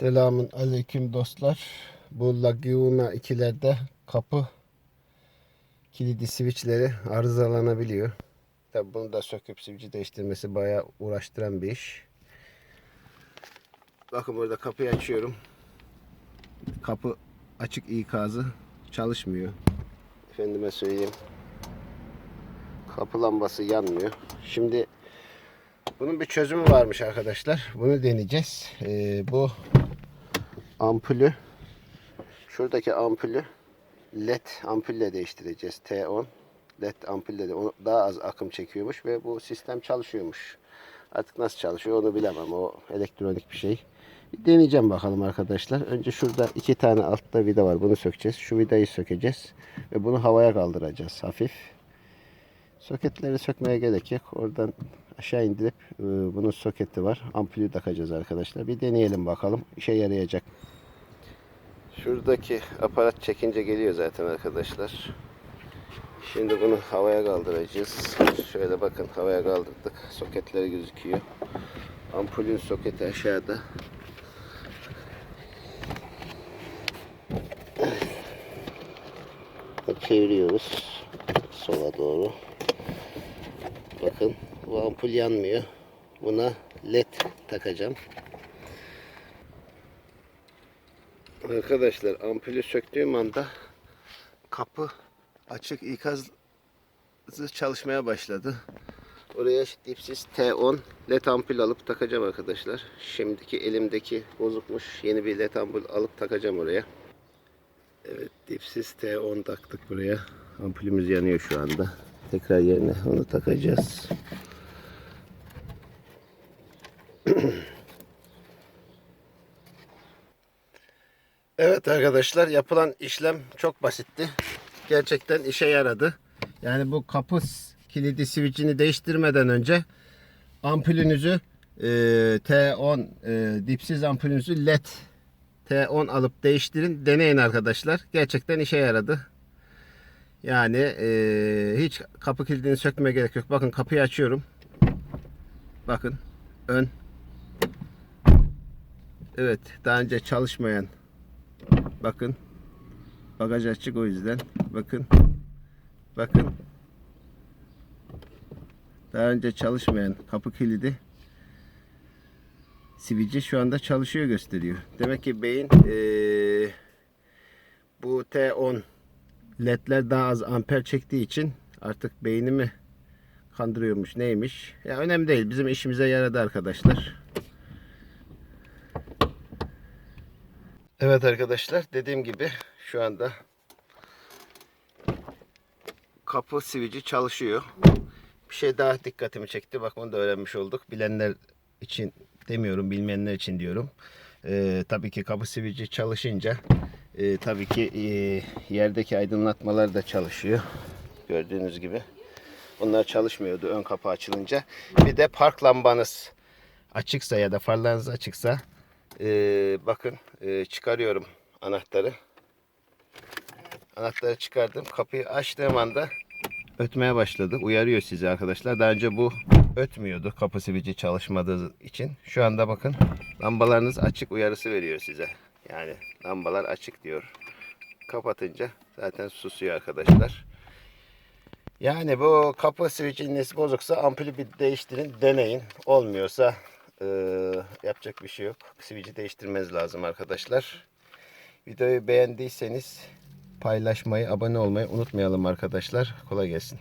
Selamun aleyküm dostlar. Bu Laguna 2'lerde kapı kilidi switchleri arızalanabiliyor. Tabi bunu da söküp switchi değiştirmesi bayağı uğraştıran bir iş. Bakın burada kapıyı açıyorum. Kapı açık ikazı çalışmıyor. Efendime söyleyeyim. Kapı lambası yanmıyor. Şimdi bunun bir çözümü varmış arkadaşlar. Bunu deneyeceğiz. Ee, bu ampulü şuradaki ampulü led ampulle değiştireceğiz. T10 led ampulle de daha az akım çekiyormuş ve bu sistem çalışıyormuş. Artık nasıl çalışıyor onu bilemem. O elektronik bir şey. Bir deneyeceğim bakalım arkadaşlar. Önce şurada iki tane altta vida var. Bunu sökeceğiz. Şu vidayı sökeceğiz. Ve bunu havaya kaldıracağız hafif. Soketleri sökmeye gerek yok. Oradan aşağı indirip e, bunun soketi var. Ampulü takacağız arkadaşlar. Bir deneyelim bakalım. İşe yarayacak. Şuradaki aparat çekince geliyor zaten arkadaşlar. Şimdi bunu havaya kaldıracağız. Şöyle bakın havaya kaldırdık. Soketleri gözüküyor. Ampulün soketi aşağıda. Çeviriyoruz sola doğru. Bakın bu ampul yanmıyor. Buna led takacağım. Arkadaşlar ampulü söktüğüm anda kapı açık ikaz çalışmaya başladı. Oraya dipsiz T10 led ampul alıp takacağım arkadaşlar. Şimdiki elimdeki bozukmuş. Yeni bir led ampul alıp takacağım oraya. Evet dipsiz T10 taktık buraya. Ampulümüz yanıyor şu anda. Tekrar yerine onu takacağız. Evet arkadaşlar yapılan işlem çok basitti. Gerçekten işe yaradı. Yani bu kapı kilidi switchini değiştirmeden önce ampulünüzü e, T10 e, dipsiz ampulünüzü led T10 alıp değiştirin. Deneyin arkadaşlar. Gerçekten işe yaradı. Yani e, hiç kapı kilidini sökmeye gerek yok. Bakın kapıyı açıyorum. Bakın ön. Evet daha önce çalışmayan Bakın. Bagaj açık o yüzden. Bakın. Bakın. Daha önce çalışmayan kapı kilidi sivici şu anda çalışıyor gösteriyor. Demek ki beyin eee, bu T10 ledler daha az amper çektiği için artık beynimi kandırıyormuş neymiş. Ya önemli değil. Bizim işimize yaradı arkadaşlar. Evet arkadaşlar dediğim gibi şu anda kapı sivici çalışıyor. Bir şey daha dikkatimi çekti. Bak onu da öğrenmiş olduk. Bilenler için demiyorum, bilmeyenler için diyorum. Ee, tabii ki kapı sivici çalışınca e, tabii ki e, yerdeki aydınlatmalar da çalışıyor. Gördüğünüz gibi. Onlar çalışmıyordu ön kapı açılınca. Bir de park lambanız açıksa ya da farlarınız açıksa ee, bakın e, çıkarıyorum anahtarı. Anahtarı çıkardım. Kapıyı açtığım anda ötmeye başladı. Uyarıyor sizi arkadaşlar. Daha önce bu ötmüyordu kapı sivici çalışmadığı için. Şu anda bakın lambalarınız açık uyarısı veriyor size. Yani lambalar açık diyor. Kapatınca zaten susuyor arkadaşlar. Yani bu kapı switch'iniz bozuksa ampulü bir değiştirin, deneyin. Olmuyorsa eee, yapacak bir şey yok. Switch'i değiştirmeniz lazım arkadaşlar. Videoyu beğendiyseniz paylaşmayı, abone olmayı unutmayalım arkadaşlar. Kolay gelsin.